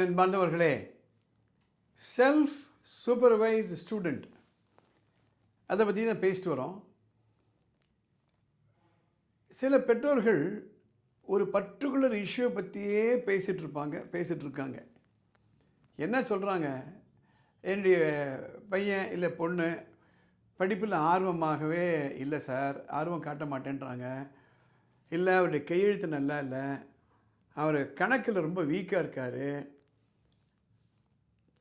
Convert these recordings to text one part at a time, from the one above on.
என் பாந்தவர்களே self supervise student அதை பற்றி தான் பேசிட்டு வரோம். சில பெற்றோர்கள் ஒரு பர்டிகுலர் இஷ்யூ பற்றியே பேசிகிட்டு இருப்பாங்க பேசிகிட்டு இருக்காங்க. என்ன சொல்கிறாங்க என்னுடைய பையன் இல்லை பொண்ணு படிப்பில் ஆர்வமாகவே இல்லை சார் ஆர்வம் காட்ட மாட்டேன்றாங்க. இல்லை அவருடைய கையெழுத்து நல்லா இல்லை. அவர் கணக்கில் ரொம்ப வீக்காக இருக்கார்.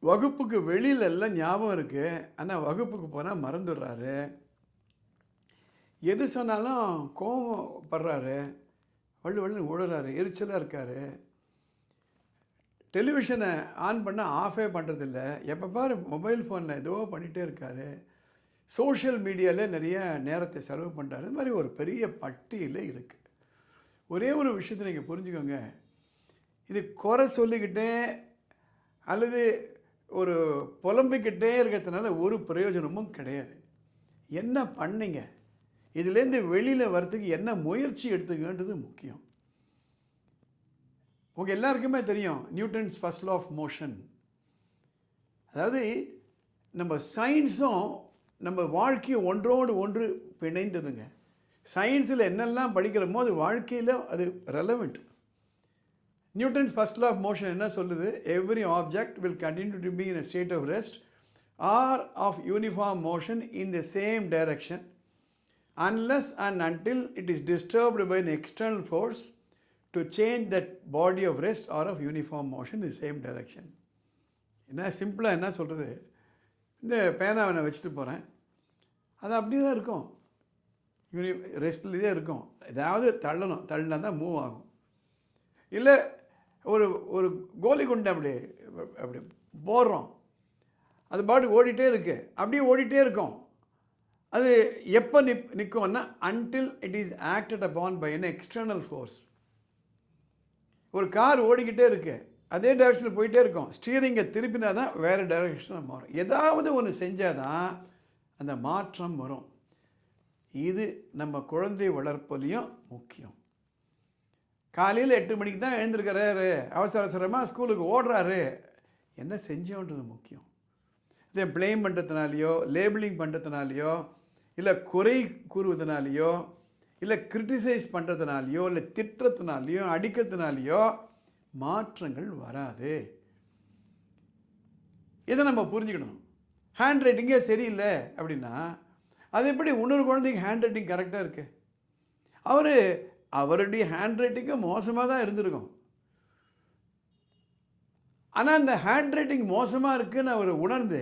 வகுப்புக்கு வெளியில எல்லாம் ஞாபகம் இருக்குது ஆனால் வகுப்புக்கு போனால் மறந்துடுறாரு. எது சொன்னாலும் கோபப்படுறாரு வள்ளு வள்ளு உழுறாரு எரிச்சலாக இருக்கார். டெலிவிஷனை ஆன் பண்ணால் ஆஃபே பண்ணுறதில்ல எப்போ பாரு மொபைல் ஃபோனில் ஏதோ பண்ணிகிட்டே இருக்கார். சோஷியல் மீடியாவில் நிறைய நேரத்தை செலவு பண்ணுறாரு இது மாதிரி ஒரு பெரிய பட்டியல் இருக்குது ஒரே ஒரு விஷயத்தை நீங்கள் புரிஞ்சுக்கோங்க. இது குறை சொல்லிக்கிட்டே அல்லது ஒரு புலம்பிக்கிட்டே இருக்கிறதுனால ஒரு பிரயோஜனமும் கிடையாது. என்ன பண்ணீங்க? இதுலேருந்து வெளியில் வர்றதுக்கு என்ன முயற்சி எடுத்துக்கன்றது முக்கியம். உங்கள் எல்லாருக்குமே தெரியும் Newton's first law of motion அதாவது நம்ம சயின்ஸும் நம்ம வாழ்க்கையும் ஒன்றோடு ஒன்று பிணைந்ததுங்க. சயின்ஸில் என்னெல்லாம் படிக்கிறோமோ அது வாழ்க்கையில் அது relevant Newton's first law of motion என்ன சொல்லுது? Every object will continue to be in a state of rest or of uniform motion in the same direction unless and until it is disturbed by an external force to change that body of rest or of uniform motion in same direction என்ன சிம்பிளாக என்ன சொல்கிறது இந்த பேனாவை நான் வச்சுட்டு போகிறேன் அது அப்படியே தான் இருக்கும். யூனி ரெஸ்ட்லேயே இருக்கும். ஏதாவது தள்ளணும். தள்ளினா தான் மூவ் ஆகும். இல்லை ஒரு ஒரு கோலி குண்டை அப்படி அப்படி போடுறோம். அது பாட்டு ஓடிட்டே இருக்குது அப்படியே ஓடிட்டே இருக்கும். அது எப்போ நிப் நிற்கும்னா until it is acted upon by an external force ஒரு கார் ஓடிக்கிட்டே இருக்குது அதே டைரக்ஷனில் போயிட்டே இருக்கும். ஸ்டீரிங்கை திருப்பினா தான் வேறு டைரக்ஷனில் மாறும். ஏதாவது ஒன்று செஞ்சால் தான் அந்த மாற்றம் வரும். இது நம்ம குழந்தை வளர்ப்புலையும் முக்கியம். காலையில் எட்டு மணிக்கு தான் எழுந்திருக்கிறாரு. அவசர அவசரமாக ஸ்கூலுக்கு ஓடுறாரு. என்ன செஞ்சோன்றது முக்கியம். இதை ப்ளேம் பண்ணுறதுனாலையோ லேபிளிங் பண்ணுறதுனாலையோ இல்லை குறை கூறுவதனாலேயோ இல்லை கிரிட்டிசைஸ் பண்ணுறதுனாலையோ இல்லை திட்டுறதுனாலையோ அடிக்கிறதுனாலையோ மாற்றங்கள் வராது. இதை நம்ம புரிஞ்சுக்கணும். ஹேண்ட் ரைட்டிங்கே சரியில்லை அப்படின்னா அது எப்படி இன்னொரு குழந்தைக்கு ஹேண்ட் ரைட்டிங் கரெக்டாக இருக்குது அவர் அவருடைய ஹேண்ட் ரைட்டிங்கும் மோசமாக தான் இருந்திருக்கும். ஆனால் அந்த ஹேண்ட் ரைட்டிங் மோசமாக இருக்குன்னு அவர் உணர்ந்து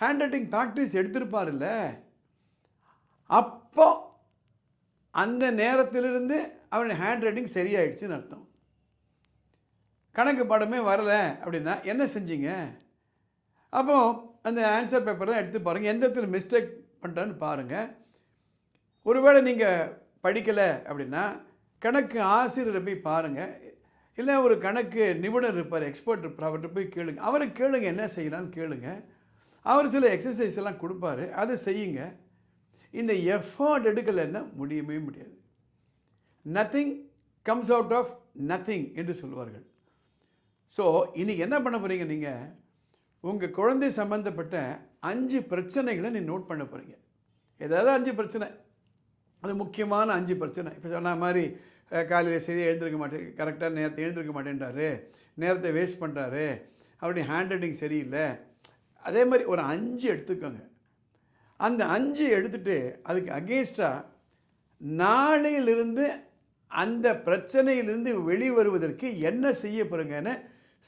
ஹேண்ட் ரைட்டிங் ப்ராக்டிஸ் எடுத்திருப்பார்ல அப்போ அந்த நேரத்திலிருந்து அவருடைய ஹேண்ட் ரைட்டிங் சரியாயிடுச்சுன்னு அர்த்தம். கணக்கு பாடமே வரலை அப்படின்னா என்ன செஞ்சீங்க? அப்போது அந்த ஆன்சர் பேப்பரை எடுத்து பாருங்கள் எந்த இடத்துல மிஸ்டேக் பண்ணுறேன்னு பாருங்கள் ஒருவேளை நீங்கள் படிக்கலை அப்படின்னா கணக்கு ஆசிரியரை போய் பாருங்கள் இல்லை ஒரு கணக்கு நிபுணர் இருப்பார் எக்ஸ்பர்ட் இருப்பார் அவர்கிட்ட போய் கேளுங்க. அவரை கேளுங்க என்ன செய்யலான்னு கேளுங்க. அவர் சில எக்ஸசைஸ் எல்லாம் கொடுப்பாரு. அதை செய்யுங்க. இந்த எஃபர்ட் எடுக்கலைன்னா முடியவே முடியாது. Nothing comes out of nothing என்று சொல்வார்கள். ஸோ இன்றைக்கி என்ன பண்ண போகிறீங்க நீங்கள் உங்கள் குழந்தை சம்மந்தப்பட்ட அஞ்சு பிரச்சனைகளை நீ நோட் பண்ண போகிறீங்க ஏதாவது அஞ்சு பிரச்சனை. அது முக்கியமான அஞ்சு பிரச்சனை. இப்போ சொன்ன மாதிரி காலையில் சரியாக எழுந்திருக்க மாட்டேன். கரெக்டாக நேரத்தை எழுந்திருக்க மாட்டேன்றாரு. நேரத்தை வேஸ்ட் பண்ணுறாரு அவருடைய ஹேண்ட் ரைட்டிங் சரியில்லை. அதே மாதிரி ஒரு அஞ்சு எடுத்துக்கோங்க. அந்த அஞ்சு எடுத்துகிட்டு அதுக்கு அகேன்ஸ்டாக நாளையிலிருந்து அந்த பிரச்சனையிலிருந்து வெளிவருவதற்கு என்ன செய்ய போகிறீங்கன்னு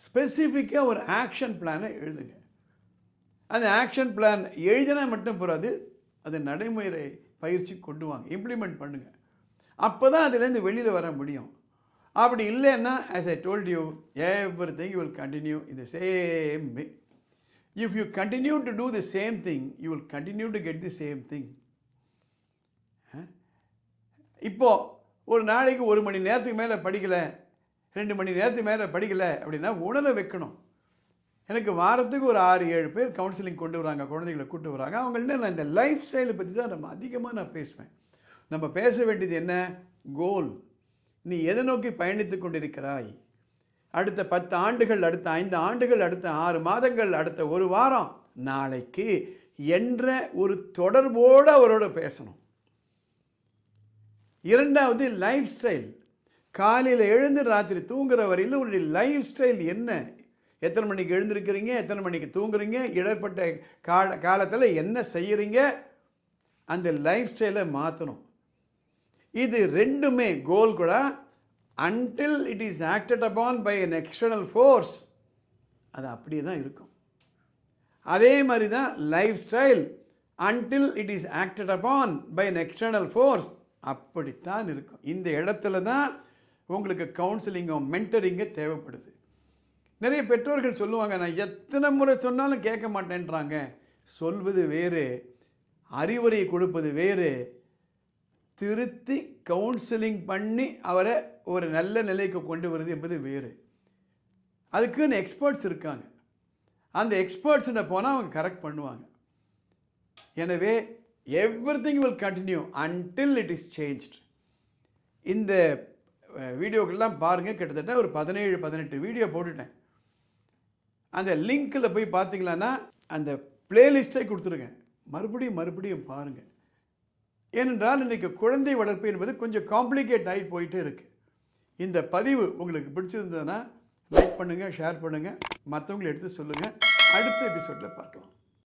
ஸ்பெசிஃபிக்காக ஒரு ஆக்ஷன் பிளானை எழுதுங்க. அந்த ஆக்ஷன் பிளான் எழுதினா மட்டும் போகாது அது நடைமுறை பயிற்சி கொண்டு வாங்க இம்ப்ளிமெண்ட் பண்ணுங்கள் அப்போ தான் அதுலேருந்து வெளியில் வர முடியும். அப்படி இல்லைன்னா as I told you everything you will continue இந்த same way if you continue to do the same thing you will continue to get the same thing இப்போது ஒரு நாளைக்கு ஒரு மணி நேரத்துக்கு மேலே படிக்கலை ரெண்டு மணி நேரத்துக்கு மேலே படிக்கலை அப்படின்னா உணர வைக்கணும். எனக்கு வாரத்துக்கு ஒரு ஆறு ஏழு பேர் கவுன்சிலிங் கொண்டு வராங்க குழந்தைகளை கூட்டு வராங்க. அவங்கள்ட்ட நான் இந்த லைஃப் ஸ்டைலை பற்றி தான் நம்ம அதிகமாக நான் பேசுவேன். நம்ம பேச வேண்டியது என்ன? கோல் நீ எதை நோக்கி பயணித்து கொண்டிருக்கிறாய்? அடுத்த பத்து ஆண்டுகள் அடுத்த ஐந்து ஆண்டுகள் அடுத்த ஆறு மாதங்கள் அடுத்த ஒரு வாரம் நாளைக்கு என்ற ஒரு தொடர்போடு அவரோட பேசணும். இரண்டாவது லைஃப் ஸ்டைல் காலையில் எழுந்து ராத்திரி தூங்குற வரையில் உன்னுடைய லைஃப் ஸ்டைல் என்ன? எத்தனை மணிக்கு எழுந்திருக்கிறீங்க? எத்தனை மணிக்கு தூங்குறீங்க? இடர்பட்ட கால காலத்தில் என்ன செய்கிறீங்க அந்த லைஃப் ஸ்டைலை மாற்றணும் இது ரெண்டுமே கோல் கூட until it is acted upon by an external force அது அப்படியே தான் இருக்கும். அதே மாதிரி தான் lifestyle until it is acted upon by an external force அப்படித்தான் இருக்கும். இந்த இடத்துல தான் உங்களுக்கு கவுன்சிலிங்கோ மென்டரிங்கோ தேவைப்படுது. நிறைய பெற்றோர்கள் சொல்லுவாங்க நான் எத்தனை முறை சொன்னாலும் கேட்க மாட்டேன்றாங்க. சொல்வது வேறு அறிவுரை கொடுப்பது வேறு. திருத்தி கவுன்சிலிங் பண்ணி அவரை ஒரு நல்ல நிலைக்கு கொண்டு வருது என்பது வேறு. அதுக்குன்னு எக்ஸ்பர்ட்ஸ் இருக்காங்க. அந்த எக்ஸ்பர்ட்ஸ்கிட்ட போனால் அவங்க கரெக்ட் பண்ணுவாங்க. எனவே everything will continue until it is changed இந்த வீடியோக்கெல்லாம் பாருங்கள் கிட்டத்தட்ட ஒரு பதினேழு பதினெட்டு வீடியோ போட்டுட்டேன். அந்த லிங்க்கில் போய் பார்த்தீங்களான்னா அந்த பிளேலிஸ்ட்டை கொடுத்துருங்க. மறுபடியும் மறுபடியும் பாருங்கள் ஏனென்றால் இன்றைக்கு குழந்தை வளர்ப்பு என்பது கொஞ்சம் காம்ப்ளிகேட் ஆகி போயிட்டே இருக்குது இந்த பதிவு உங்களுக்கு பிடிச்சிருந்ததுன்னா லைக் பண்ணுங்கள் ஷேர் பண்ணுங்கள் மற்றவங்களை எடுத்து சொல்லுங்கள் அடுத்த எபிசோடில் பார்க்கலாம்.